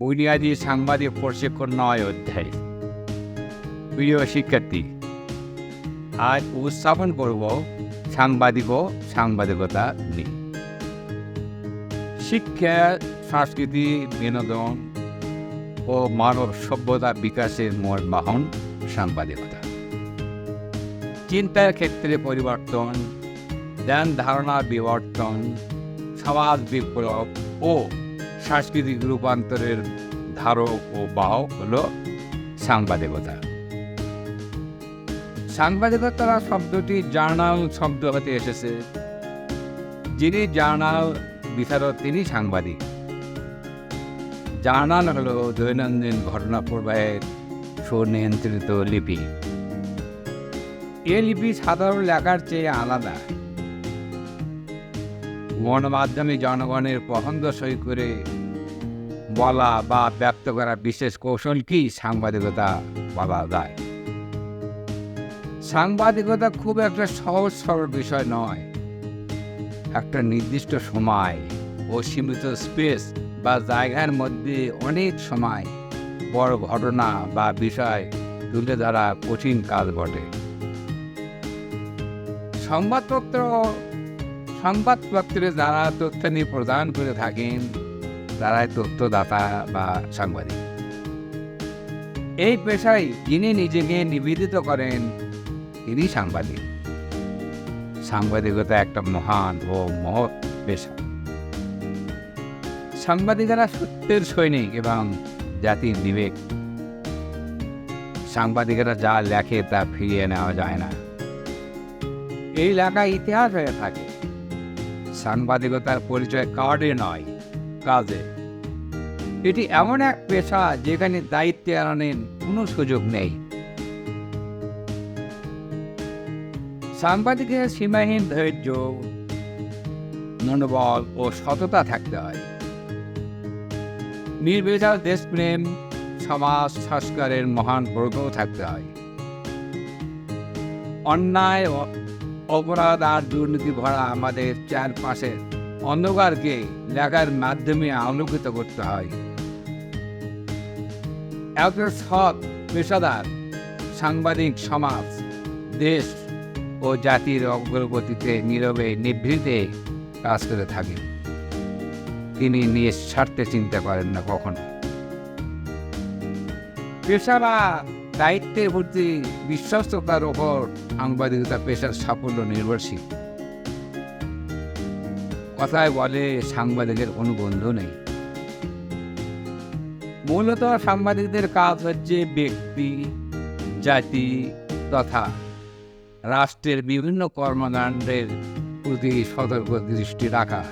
বুনিয়াদী সাংবাদিক প্রশিক্ষণ নয় অধ্যায়। প্রিয় শিক্ষার্থী, আজ উপস্থাপন করব সাংবাদিক ও সাংবাদিকতা নিয়ে। শিক্ষা, সংস্কৃতি, বিনোদন ও মানব সভ্যতা বিকাশের মূল বাহন সাংবাদিকতা। চিন্তার ক্ষেত্রে পরিবর্তন, ধ্যান ধারণা বিবর্তন, সমাজ বিপ্লব ও সাংস্কৃতিক রূপান্তরের ধারক ও বাহক হল সাংবাদিকতা। সাংবাদিকতা শব্দটি জার্নাল শব্দ হতে এসেছে। যিনি জার্নাল বিচারক, তিনি সাংবাদিক। জার্নাল হল দৈনন্দিন ঘটনা প্রবাহের সুনিয়ন্ত্রিত লিপি। এ লিপি সাধারণ লেখার চেয়ে আলাদা। গণমাধ্যমে জনগণের পছন্দ সই করে বলা বা ব্যক্ত করা বিশেষ কৌশল কি? সাংবাদিকতা বলা যায়। সাংবাদিকতা খুব একটা সহজ, সরল বিষয় নয়। একটা নির্দিষ্ট সময় ও সীমিত স্পেস বা জায়গার মধ্যে অনেক সময় বড় ঘটনা বা বিষয় তুলে ধরা কঠিন কাজ বটে। সংবাদপত্র, সংবাদপত্রে যারা তথ্যানি প্রদান করে থাকেন তারাই তথ্যদাতা বা সাংবাদিক। এই পেশায় যিনি নিজেকে নিবেদিত করেন, তিনি সাংবাদিক। সাংবাদিকতা একটা মহান ও মহৎ পেশা। সাংবাদিকেরা সত্যের সৈনিক এবং জাতির বিবেক। সাংবাদিকেরা যা লেখে তা ফিরিয়ে নেওয়া যায় না। এই লেখা ইতিহাস হয়ে থাকে। সাংবাদিকতার পরিচয় কার্ডে নয়। কাজে। এটি এমন এক পেশা যেখানে দায়িত্বে এড়ানোর কোনো সুযোগ নেই। সাংবাদিকের সীমাহীন ধৈর্য, মনোবল ও সততা থাকতে হয়। নির্বিচার দেশপ্রেম, সমাজ সংস্কারের মহান ব্রত থাকতে হয়। অন্যায় অপরাধ আর দুর্নীতি ভরা আমাদের চারপাশে অন্ধকারকে লেখার মাধ্যমে আলোকিত করতে হয়। একজন সৎ পেশাদার, সাংবাদিক সমাজ, দেশ ও জাতির অগ্রগতিতে নীরবে নিভৃতে কাজ করে থাকেন তিনি নিঃস্বার্থে চিন্তা করেন না কখনো। পেশা বা দায়িত্বের প্রতি বিশ্বস্ততার ওপর সাংবাদিকতা, পেশার সাফল্য নির্ভরশীল। কথায় বলে সাংবাদিকের কোনো বন্ধু নেই। মূলত সাংবাদিকদের কাজ হচ্ছে ব্যক্তি, জাতি তথা রাষ্ট্রের বিভিন্ন কর্মকাণ্ডের প্রতি সতর্ক দৃষ্টি রাখা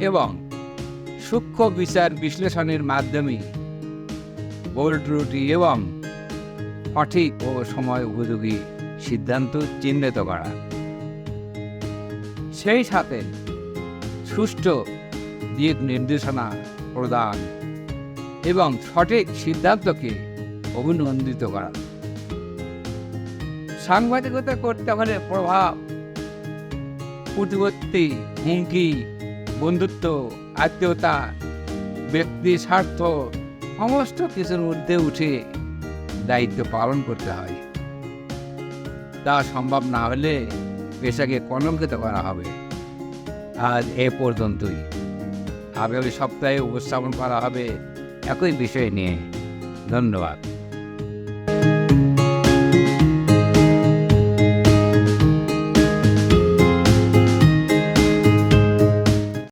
এবং সূক্ষ্ম বিচার বিশ্লেষণের মাধ্যমে ভুল এবং সঠিক ও সময় উপযোগী সিদ্ধান্ত চিহ্নিত করা সেই সাথে সুষ্ঠু দিক নির্দেশনা প্রদান এবং সঠিক সিদ্ধান্তকে অভিনন্দিত করা। সাংবাদিকতা করতে হলে প্রভাব, প্রতিপত্তি, হুমকি, বন্ধুত্ব, আত্মীয়তা, ব্যক্তি স্বার্থ সমস্ত কিছুর মধ্যে উঠে দায়িত্ব পালন করতে হয়। তা সম্ভব না হলে পেশাকে কলঙ্কিত করা হবে। আজ এ পর্যন্তই। আগামী সপ্তাহে উপস্থাপন করা হবে একই বিষয় নিয়ে। ধন্যবাদ।